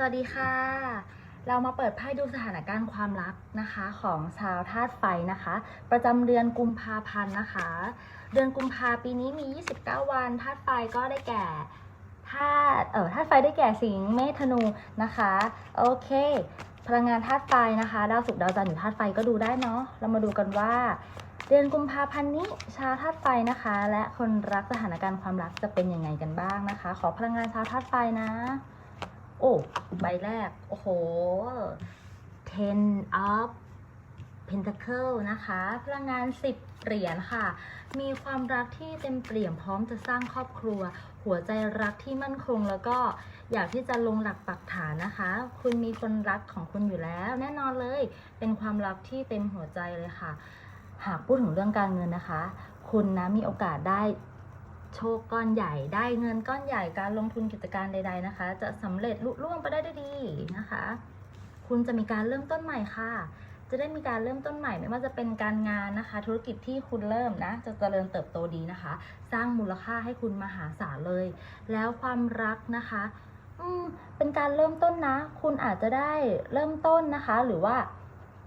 สวัสดีค่ะ เรามาเปิดไพ่ดูสถานการณ์ความรักนะคะของชาวธาตุไฟนะคะ ประจำเดือนกุมภาพันธ์นะคะ เดือนกุมภาปีนี้มี 29 วันธาตุไฟก็ได้แก่ธาตุเอ่อธาตุไฟได้แก่สิงห์เมษธนูนะคะ โอเคพลังงานธาตุไฟนะคะดาวศุกร์ดาวจันทร์อยู่ธาตุไฟก็ดูได้เนาะเรามาดูกันว่า เดือนกุมภาพันธ์นี้ชาวธาตุไฟนะคะ และคนรักสถานการณ์ความรักจะเป็นยังไงกันบ้างนะคะ ขอพลังงานชาวธาตุไฟนะ โอ้ ใบแรก โอ้โห ten of pentacle นะคะ พลังงาน 10 เหรียญค่ะ มีความรักที่เต็มเปี่ยมพร้อมจะสร้างครอบครัว หัวใจรักที่มั่นคงแล้วก็อยากที่จะลงหลักปักฐานนะคะ คุณมีคนรักของคุณอยู่แล้ว แน่นอนเลย เป็นความรักที่เต็มหัวใจเลยค่ะ หากพูดถึงเรื่องการเงินนะคะ คุณนะมีโอกาสได้ โชคก้อนใหญ่ได้เงินก้อนใหญ่การลงทุนกิจการใด ๆนะคะ จะสำเร็จลุล่วงไปได้ด้วยดีนะคะ คุณจะมีการเริ่มต้นใหม่ค่ะ จะได้มีการเริ่มต้นใหม่ไม่ว่าจะเป็นการงานนะคะ ธุรกิจที่คุณเริ่มนะจะเจริญเติบโตดีนะคะ สร้างมูลค่าให้คุณมหาศาลเลย แล้วความรักนะคะอืมเป็นการเริ่มต้นนะ คุณอาจจะได้เริ่มต้นนะคะ หรือว่า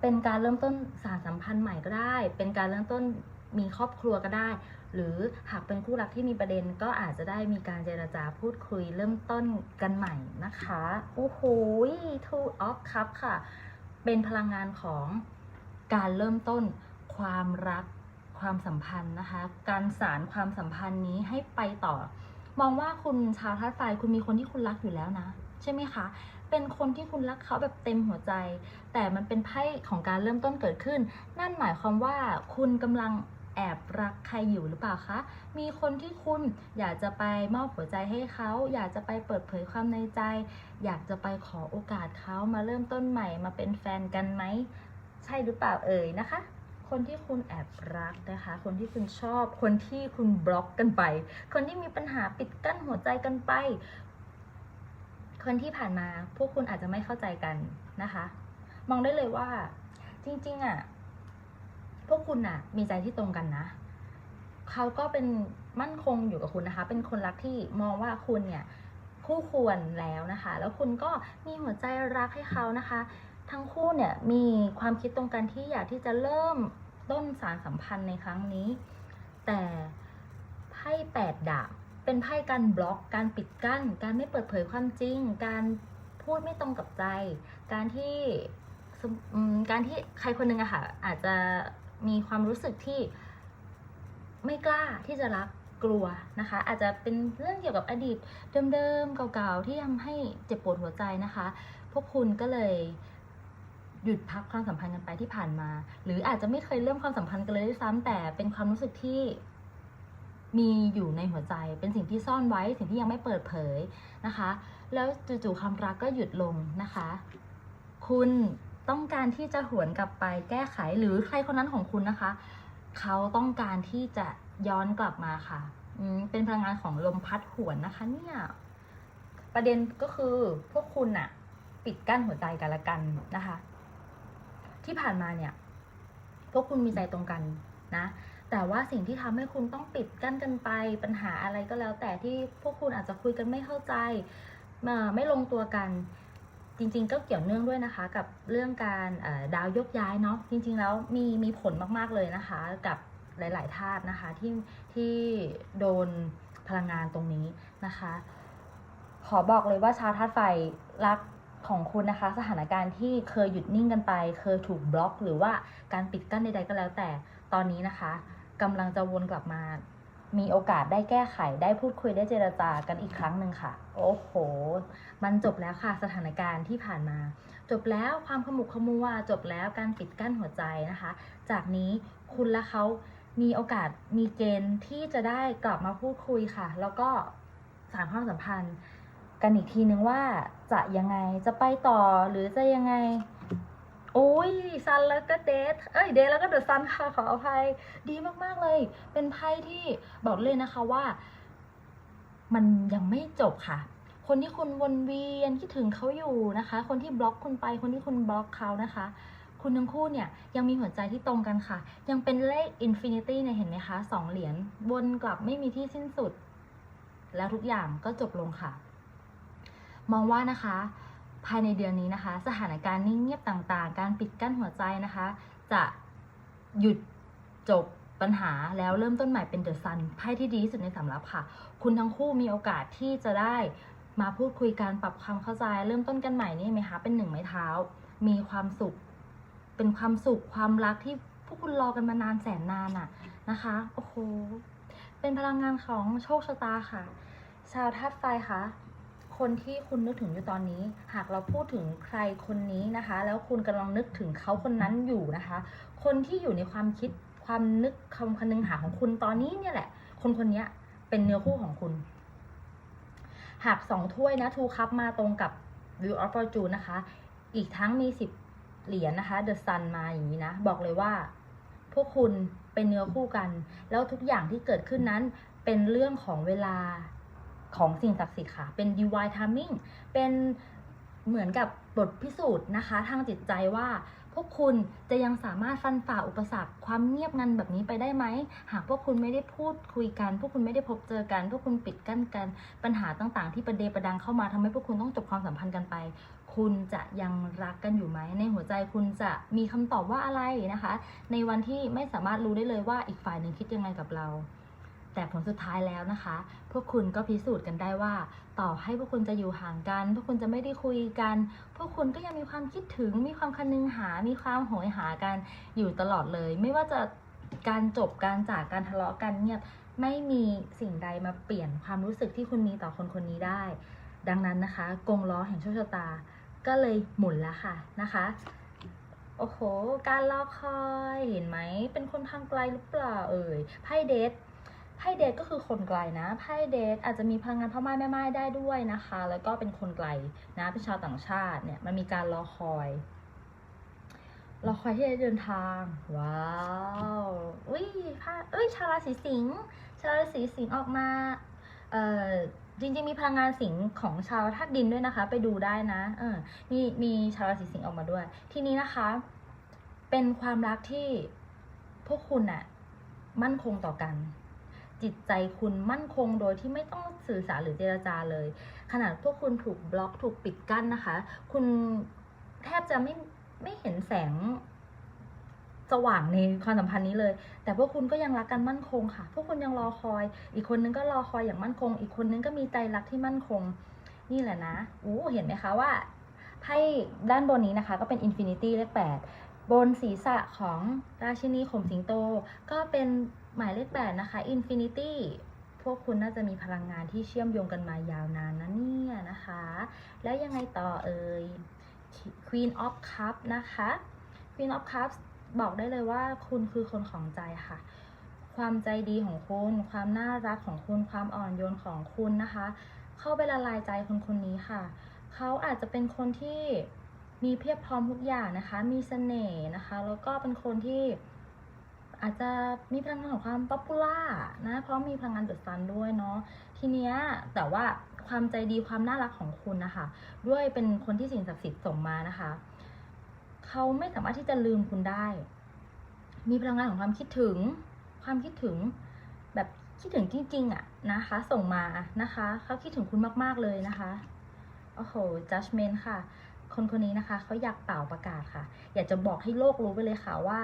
เป็นการเริ่มต้นสารสัมพันธ์ใหม่ก็ได้ เป็นการเริ่มต้น มีครอบครัวก็ได้ หรือหากเป็นคู่รักที่มีประเด็นก็อาจจะได้มีการเจรจาพูดคุยเริ่มต้นกันใหม่นะคะโอ้โห two of cup ค่ะ เป็นพลังงานของการเริ่มต้นความรักความสัมพันธ์นะคะ การสารความสัมพันธ์นี้ให้ไปต่อ มองว่าคุณชาวธาตุไฟคุณมีคนที่คุณรักอยู่แล้วนะ ใช่ไหมคะ เป็นคนที่คุณรักเขาแบบเต็มหัวใจ แต่มันเป็นไพ่ของการเริ่มต้นเกิดขึ้น นั่นหมายความว่าคุณกำลัง แอบรักใครอยู่หรือเปล่าคะ มีคนที่คุณอยากจะไปมอบหัวใจให้เขา อยากจะไปเปิดเผยความในใจ อยากจะไปขอโอกาสเขามาเริ่มต้นใหม่มาเป็นแฟนกันไหม ใช่หรือเปล่าเอ่ยนะคะ คนที่คุณแอบรักนะคะ คนที่คุณชอบ คนที่คุณบล็อกกันไป คนที่มีปัญหาปิดกั้นหัวใจกันไป คนที่ผ่านมาพวกคุณอาจจะไม่เข้าใจกันนะคะ มองได้เลยว่าจริงๆอะ พวกคุณอะ มีใจที่ตรงกันนะเขาก็เป็นมั่นคงอยู่กับคุณนะคะ เป็นคนรักที่มองว่าคุณเนี่ยคู่ควรแล้วนะคะ แล้วคุณก็มีหัวใจรักให้เขานะคะ ทั้งคู่เนี่ยมีความคิดตรงกันที่อยากที่จะเริ่มต้นสารสัมพันธ์ในครั้งนี้ แต่ไพ่แปดดาบเป็นไพ่การบล็อก การปิดกั้น การไม่เปิดเผยความจริง การพูดไม่ตรงกับใจ การที่การที่ใครคนหนึ่งอะค่ะอาจจะ มีความรู้สึกที่ไม่กล้าที่จะรักกลัวนะคะ อาจจะเป็นเรื่องเกี่ยวกับอดีตเดิมๆเก่าๆที่ทำให้เจ็บปวดหัวใจนะคะ พวกคุณก็เลยหยุดพักความสัมพันธ์กันไปที่ผ่านมา หรืออาจจะไม่เคยเริ่มความสัมพันธ์กันเลยด้วยซ้ำแต่เป็นความรู้สึกที่มีอยู่ในหัวใจ เป็นสิ่งที่ซ่อนไว้ สิ่งที่ยังไม่เปิดเผยนะคะ แล้วจู่ๆความรักก็หยุดลงนะคะ คุณ ต้องการที่จะหวนกลับไปแก้ไขหรือใครคนนั้นของคุณนะคะ เขาต้องการที่จะย้อนกลับมาค่ะเป็นพลังงานของลมพัดหวนนะคะ เนี่ย ประเด็นก็คือพวกคุณน่ะปิดกั้นหัวใจกันละกันนะคะ ที่ผ่านมาเนี่ย พวกคุณมีใจตรงกันนะ แต่ว่าสิ่งที่ทำให้คุณต้องปิดกั้นกันไป ปัญหาอะไรก็แล้ว แต่ที่พวกคุณอาจจะคุยกันไม่เข้าใจไม่ลงตัวกัน จริงๆก็เกี่ยวเนื่องด้วยนะคะ กับเรื่องการดาวยกย้ายเนาะจริง ๆ แล้วมีมีผลมากๆเลยนะคะ กับหลายๆธาตุนะคะที่ที่โดนพลังงานตรงนี้นะคะ ขอบอกเลยว่าชาวธาตุไฟรักของคุณนะคะ สถานการณ์ที่เคยหยุดนิ่งกันไป เคยถูกบล็อก หรือว่าการปิดกั้นใดๆก็แล้วแต่ตอนนี้นะคะกำลังจะวนกลับมา มีโอกาสได้แก้ไขได้พูดคุยได้เจรจากันอีกครั้งหนึ่งค่ะ โอ้โห มันจบแล้วค่ะสถานการณ์ที่ผ่านมา จบแล้วความขมุกขมัวจบแล้วการปิดกั้นหัวใจนะคะ จากนี้คุณและเขามีโอกาสมีเกณฑ์ที่จะได้กลับมาพูดคุยค่ะ แล้วก็สานความสัมพันธ์ กันอีกทีนึงว่าจะยังไงจะไปต่อหรือจะยังไง โอ้ยซันแล้วก็เดทเอ้ยเดทแล้วก็เดอะซันค่ะขออภัยดีมากๆเลย เป็นไพ่ที่บอกเลยนะคะว่า มันยังไม่จบค่ะ คนที่คุณวนเวียนคิดถึงเขาอยู่นะคะ คนที่บล็อกคุณไป คนที่คุณบล็อกเขานะคะคุณทั้งคู่เนี่ยยังมีหัวใจที่ตรงกันค่ะ ยังเป็นเลขอินฟินิตี้เนี่ยเห็นไหมคะสองเหรียญวนกลับไม่มีที่สิ้นสุด แล้วทุกอย่างก็จบลงค่ะ มองว่านะคะ ภายในเดือนนี้นะคะ สถานการณ์นิ่งเงียบต่างๆ การปิดกั้นหัวใจนะคะ จะหยุดจบปัญหาแล้วเริ่มต้นใหม่เป็นเดอะซันไพ่ที่ดีที่สุดในสำรับค่ะ คุณทั้งคู่มีโอกาสที่จะได้มาพูดคุยกันปรับความเข้าใจ เริ่มต้นกันใหม่นี่ไหมคะเป็นหนึ่งไม้เท้า มีความสุข เป็นความสุขความรักที่พวกคุณรอกันมานานแสนนานอะนะคะโอ้โหเป็นพลังงานของโชคชะตาค่ะ ชาวธาตุไฟคะ คนที่คุณนึกถึงอยู่ตอนนี้ หากเราพูดถึงใครคนนี้นะคะ แล้วคุณกำลังนึกถึงเขาคนนั้นอยู่นะคะ คนที่อยู่ในความคิดความนึกคำคนึงหาของคุณตอนนี้เนี่ยแหละ คนคนนี้เป็นเนื้อคู่ของคุณ หากสองถ้วยนะทูคัพมาตรงกับ View of Fortune นะคะ อีกทั้งมีสิบเหรียญนะคะ The Sun มาอย่างนี้นะ บอกเลยว่า พวกคุณเป็นเนื้อคู่กัน แล้วทุกอย่างที่เกิดขึ้นนั้นเป็นเรื่องของเวลา ของสิ่งศักดิ์สิทธิ์ค่ะ เป็น divine timing เป็นเหมือนกับบทพิสูจน์นะคะ ทางจิตใจว่าพวกคุณจะยังสามารถฟันฝ่าอุปสรรค ความเงียบงันแบบนี้ไปได้ไหม หากพวกคุณไม่ได้พูดคุยกัน พวกคุณไม่ได้พบเจอกัน พวกคุณปิดกั้นกัน ปัญหาต่างๆ ที่ประเดประดังเข้ามาทำให้พวกคุณต้องจบความสัมพันธ์กันไป คุณจะยังรักกันอยู่ไหม ในหัวใจคุณจะมีคำตอบว่าอะไรนะคะ ในวันที่ไม่สามารถรู้ได้เลยว่าอีกฝ่ายหนึ่งคิดยังไงกับเรา แต่ผลสุดท้ายแล้วนะคะ พวกคุณก็พิสูจน์กันได้ว่า ต่อให้พวกคุณจะอยู่ห่างกัน พวกคุณจะไม่ได้คุยกัน พวกคุณก็ยังมีความคิดถึง มีความคันนึงหา มีความโหยหากันอยู่ตลอดเลย ไม่ว่าจะการจบการจากการทะเลาะกันเงียบไม่มีสิ่งใดมาเปลี่ยนความรู้สึกที่คุณมีต่อคนคนนี้ได้ ดังนั้นนะคะกงล้อแห่งโชคชะตา ก็เลยหมุนแล้วค่ะนะคะ โอ้โห การรอคอยเห็นไหม เป็นคนทางไกลหรือเปล่าเอ่ยไพ่เดท พ่เดทก็คือคนไกลนะไพ่เดทอาจจะมีพลังงานพ่อไม้แม่ไม้ได้ด้วยนะคะ แล้วก็เป็นคนไกลนะเป็นชาวต่างชาติเนี่ยมันมีการรอคอยรอคอยที่จะเดินทาง ว้าวอุ้ยพระเอ้ยชาวราศีสิงห์ชาวราศีสิงห์ออกมาเอ่อจริงๆมีพลังงานสิงห์ของชาวธาตุดินด้วยนะคะ ไปดูได้นะเออมีมีชาวราศีสิงห์ออกมาด้วย ทีนี้นะคะ เป็นความรักที่พวกคุณน่ะมั่นคงต่อกัน จิตใจคุณมั่นคงโดยที่ไม่ต้องสื่อสารหรือเจรจาเลย ขนาดพวกคุณถูกบล็อกถูกปิดกั้นนะคะ คุณแทบจะไม่ไม่เห็นแสงสว่างในความสัมพันธ์นี้เลย แต่พวกคุณก็ยังรักกันมั่นคงค่ะ พวกคุณยังรอคอย อีกคนนึงก็รอคอยอย่างมั่นคง อีกคนนึงก็มีใจรักที่มั่นคง นี่แหละนะอู้เห็นไหมคะว่าไพ่ด้านบนนี้นะคะ ก็เป็นอินฟินิตี้เลขแปด บนศีรษะของราชินีข่มสิงโต ก็เป็นหมายเลขแปดนะคะอินฟินิตี้พวกคุณน่าจะมีพลังงานที่เชื่อมโยงกันมายาวนานนะเนี่ยนะคะ แล้วยังไงต่อเอ่ย Queen of Cup นะคะ Queen of Cups บอกได้เลยว่าคุณคือคนของใจค่ะ ความใจดีของคุณ ความน่ารักของคุณ ความอ่อนโยนของคุณนะคะ เข้าไปละลายใจคนคนนี้ค่ะ เขาอาจจะเป็นคนที่ มีเพียบพร้อมทุกอย่างนะคะ มีเสน่ห์นะคะ แล้วก็เป็นคนที่อาจจะมีพลังงานของความป๊อปปูล่านะ เพราะมีพลังงานเดอะซันด้วยเนาะ ทีเนี้ยแต่ว่าความใจดีความน่ารักของคุณนะคะ ด้วยเป็นคนที่สิ่งศักดิ์สิทธิ์ส่งมานะคะ เขาไม่สามารถที่จะลืมคุณได้ มีพลังงานของความคิดถึง ความคิดถึงแบบคิดถึงจริง ๆอะนะคะ ส่งมานะคะ เขาคิดถึงคุณมากๆเลยนะคะ โอ้โห judgment ค่ะ คนคนนี้นะคะเขาอยากเป่าประกาศค่ะ อยากจะบอกให้โลกรู้ไปเลยค่ะว่า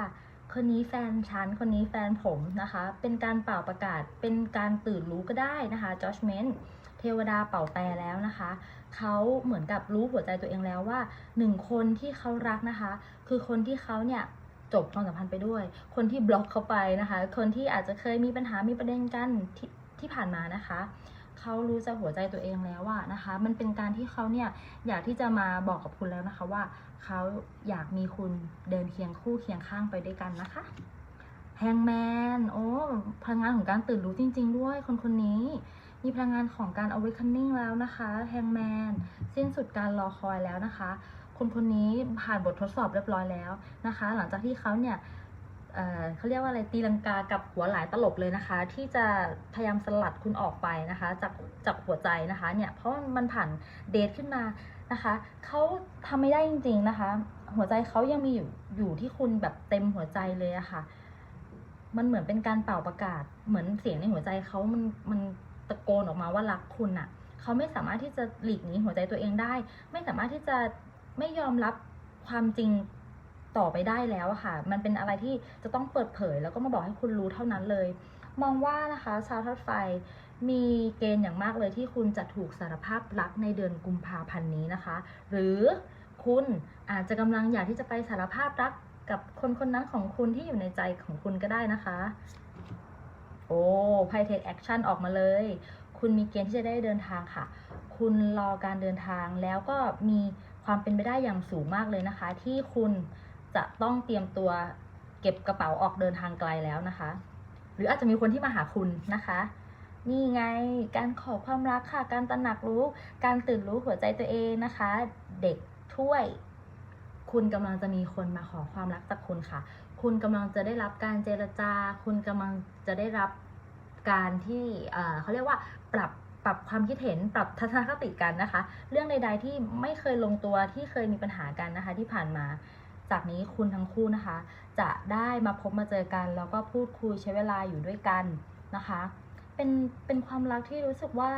คนนี้แฟนฉันคนนี้แฟนผมนะคะ เป็นการเป่าประกาศ เป็นการตื่นรู้ก็ได้นะคะ judgment เทวดาเป่าแปรแล้วนะคะ เขาเหมือนกับรู้หัวใจตัวเองแล้วว่าหนึ่งคนที่เขารักนะคะ คือคนที่เขาเนี่ยจบความสัมพันธ์ไปด้วย คนที่บล็อกเขาไปนะคะ คนที่อาจจะเคยมีปัญหามีประเด็นกันที่ที่ผ่านมานะคะ เขารู้ใจหัวใจตัวเองแล้วอะนะคะ มันเป็นการที่เขาเนี่ยอยากที่จะมาบอกกับคุณแล้วนะคะว่าเขาอยากมีคุณเดินเคียงคู่เคียงข้างไปด้วยกันนะคะแฮงแมนโอ้พลังงานของการตื่นรู้จริง ๆ ด้วยคนคนนี้ มีพลังงานของการ awakening แล้วนะคะแฮงแมนสิ้นสุดการรอคอยแล้วนะคะ คนคนนี้ผ่านบททดสอบเรียบร้อยแล้วนะคะ หลังจากที่เขาเนี่ย เเขาเรียกว่าอะไรตีลังกากับหัวหลายตลบเลยนะคะ ที่จะพยายามสลัดคุณออกไปนะคะ จากจากหัวใจนะคะเนี่ยเพราะมันผ่านเดทขึ้นมานะคะเขาทำไม่ได้จริง ๆนะคะ หัวใจเขายังมีอยู่อยู่ที่คุณแบบเต็มหัวใจเลยอะค่ะ มันเหมือนเป็นการเป่าประกาศ เหมือนเสียงในหัวใจเขามันมันตะโกนออกมาว่ารักคุณอะเขาไม่สามารถที่จะหลีกหนีหัวใจตัวเองได้ ไม่สามารถที่จะไม่ยอมรับความจริง ต่อไปได้แล้วค่ะ มันเป็นอะไรที่จะต้องเปิดเผย แล้วก็มาบอกให้คุณรู้เท่านั้นเลย มองว่านะคะชาวธาตุไฟมีเกณฑ์อย่างมากเลยที่คุณจะถูกสารภาพรักในเดือนกุมภาพันธ์นี้นะคะ หรือคุณอาจจะกำลังอยากที่จะไปสารภาพรักกับคนคนนั้นของคุณที่อยู่ในใจของคุณก็ได้นะคะ โอ้ไพ่เทคแอคชั่นออกมาเลย คุณมีเกณฑ์ที่จะได้เดินทางค่ะ คุณรอการเดินทางแล้วก็มีความเป็นไปได้อย่างสูงมากเลยนะคะ ที่คุณ จะต้องเตรียมตัวเก็บกระเป๋าออกเดินทางไกลแล้วนะคะ หรืออาจจะมีคนที่มาหาคุณนะคะ นี่ไงการขอความรักค่ะ การตระหนักรู้ การตื่นรู้หัวใจตัวเองนะคะ เด็กถ้วย คุณกำลังจะมีคนมาขอความรักจากคุณค่ะ คุณกำลังจะได้รับการเจรจา คุณกำลังจะได้รับการที่เเขาเรียกว่าปรับปรับความคิดเห็นปรับทัศนคติกันนะคะ เรื่องใด ๆ ที่ไม่เคยลงตัวที่เคยมีปัญหากันนะคะ ที่ผ่านมา จากนี้คุณทั้งคู่นะคะ จะได้มาพบมาเจอกัน แล้วก็พูดคุยใช้เวลาอยู่ด้วยกันนะคะ เป็นเป็นความรักที่รู้สึกว่า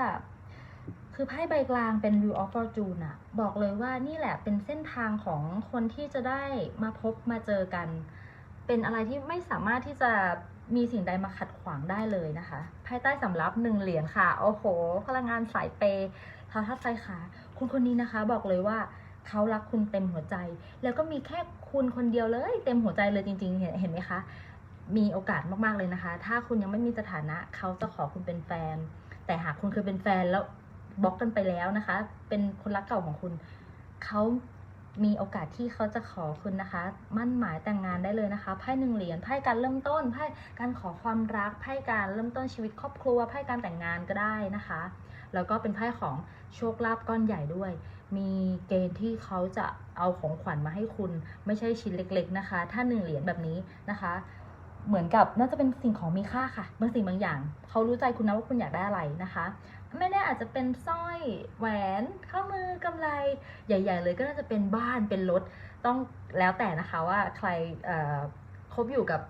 คือไพ่ใบกลางเป็น View of Fortune อะบอกเลยว่านี่แหละเป็นเส้นทางของคนที่จะได้มาพบมาเจอกัน เป็นอะไรที่ไม่สามารถที่จะมีสิ่งใดมาขัดขวางได้เลยนะคะ ภายใต้สำรับหนึ่งเหรียญค่ะ โอ้โห พลังงานสายเปย์ท้าทัศไฟค่ะคุณคนนี้นะคะ บอกเลยว่า เขารักคุณเต็มหัวใจ แล้วก็มีแค่คุณคนเดียวเลย เต็มหัวใจเลยจริงๆเห็นเห็นไหมคะ มีโอกาสมากๆเลยนะคะ ถ้าคุณยังไม่มีสถานะเขาจะขอคุณเป็นแฟน แต่หากคุณเคยเป็นแฟนแล้วบล็อกกันไปแล้วนะคะ เป็นคนรักเก่าของคุณเขามีโอกาสที่เขาจะขอคุณนะคะ มั่นหมายแต่งงานได้เลยนะคะไพ่หนึ่งเหรียญไพ่การเริ่มต้นไพ่การขอความรักไพ่การเริ่มต้นชีวิตครอบครัวไพ่การแต่งงานก็ได้นะคะ แล้วก็เป็นไพ่ของโชคลาภก้อนใหญ่ด้วย มีเกณฑ์ที่เขาจะเอาของขวัญมาให้คุณ ไม่ใช่ชิ้นเล็ก ๆนะคะ ถ้าหนึ่งเหรียญแบบนี้นะคะ เหมือนกับน่าจะเป็นสิ่งของมีค่าค่ะ บางสิ่งบางอย่าง เขารู้ใจคุณนะว่าคุณอยากได้อะไรนะคะ ไม่แน่อาจจะเป็นสร้อยแหวนข้อมือกำไรใหญ่ ๆ เลยก็น่าจะเป็นบ้านเป็นรถต้องแล้วแต่นะคะว่าใครคบอยู่กับ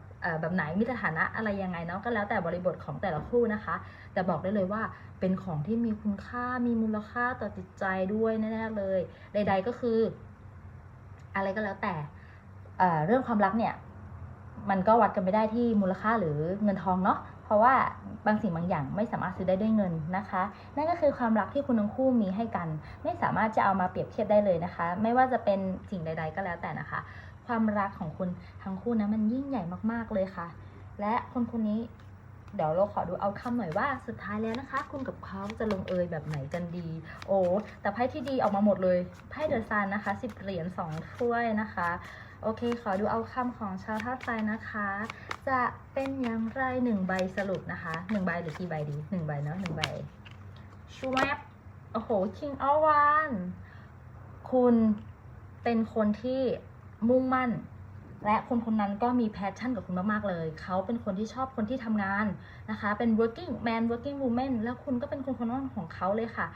แบบไหนมีสถานะอะไรยังไงเนาะก็แล้วแต่บริบทของแต่ละคู่นะคะ แต่บอกได้เลยว่าเป็นของที่มีคุณค่ามีมูลค่าต่อจิตใจด้วยแน่ๆเลย ใด ๆก็คือ อะไรก็แล้วแต่เอ่อเรื่องความรักเนี่ยมันก็วัดกันไม่ได้ที่มูลค่าหรือเงินทองเนาะ เพราะว่าบางสิ่งบางอย่างไม่สามารถซื้อได้ด้วยเงินนะคะ นั่นก็คือความรักที่คุณทั้งคู่มีให้กัน ไม่สามารถจะเอามาเปรียบเทียบได้เลยนะคะ ไม่ว่าจะเป็นสิ่งใด ๆ ก็แล้วแต่นะคะ ความรักของคุณทั้งคู่นะมันยิ่งใหญ่มากๆเลยค่ะ และคนคนนี้เดี๋ยวเราขอดูเอาคำหน่อยว่าสุดท้ายแล้วนะคะ คุณกับเขาจะลงเอยแบบไหนกันดี โอ้แต่ไพ่ที่ดีออกมาหมดเลยไพ่เดอะซันนะคะสิบเหรียญสองถ้วยนะคะ โอเค ขอดูเอาคำของชาวธาตุไฟนะคะ จะเป็นอย่างไรหนึ่งใบสรุปนะคะหนึ่งใบหรือกี่ใบดีหนึ่งใบเนาะหนึ่งใบชวบโอ้โห King of One คุณเป็นคนที่ มุ่งมั่น และคนคนนั้นก็มีแพชชั่นกับคุณมากๆเลย เขาเป็นคนที่ชอบคนที่ทำงานนะคะ เป็น working man working woman แล้วคุณก็เป็นคนคนนั้นของเขาเลยค่ะ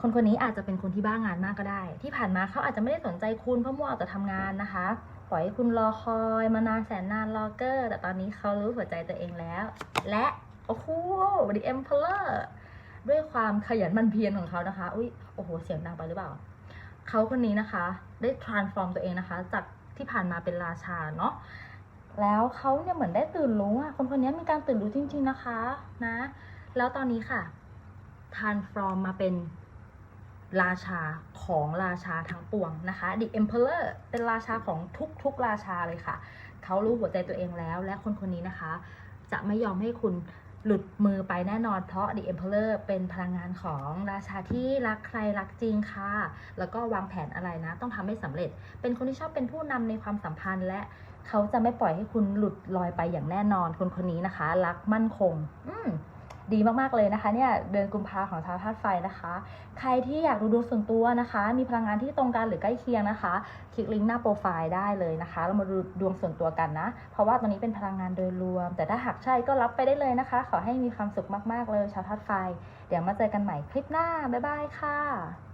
คนคนนี้อาจจะเป็นคนที่บ้างานมากก็ได้ ที่ผ่านมาเขาอาจจะไม่ได้สนใจคุณเพราะมัวเอาแต่ทำงานนะคะปล่อยให้คุณรอคอยมานานแสนนานรอเกอร์ แต่ตอนนี้เขารู้หัวใจตัวเองแล้ว และโอ้โห The Emperor ด้วยความขยันมันเพียรของเขานะคะ อุ้ยโอ้โห เสียงดังไปหรือเปล่า เขาคนนี้นะคะได้ transform ตัวเองนะคะ จากที่ผ่านมาเป็นราชาเนาะแล้วเขาเนี่ยเหมือนได้ตื่นรู้อะคนคนนี้มีการตื่นรู้จริง ๆนะคะนะ แล้วตอนนี้ค่ะ transform มาเป็นราชาของราชาทั้งปวงนะคะ The Emperor เป็นราชาของทุกๆราชาเลยค่ะ เขารู้หัวใจตัวเองแล้ว และคนคนนี้นะคะ จะไม่ยอมให้คุณ หลุดมือไปแน่นอนเพราะ The Emperor เป็นพลังงานของราชาที่รักใครรักจริงค่ะ แล้วก็วางแผนอะไรนะ ต้องทำให้สำเร็จ เป็นคนที่ชอบเป็นผู้นำในความสัมพันธ์และเขาจะไม่ปล่อยให้คุณหลุดลอยไปอย่างแน่นอนคนคนนี้นะคะ รักมั่นคง อืม ดีมากๆเลยนะคะเนี่ยเดือนกุมภาของชาวธาตุไฟนะคะ ใครที่อยากดูดวงส่วนตัวนะคะ มีพลังงานที่ตรงกันหรือใกล้เคียงนะคะ คลิกลิงก์หน้าโปรไฟล์ได้เลยนะคะ เรามาดูดวงส่วนตัวกันนะ เพราะว่าตอนนี้เป็นพลังงานโดยรวม แต่ถ้าหากใช่ก็รับไปได้เลยนะคะ ขอให้มีความสุขมากๆเลยชาวธาตุไฟ เดี๋ยวมาเจอกันใหม่คลิปหน้าบ๊ายบายค่ะ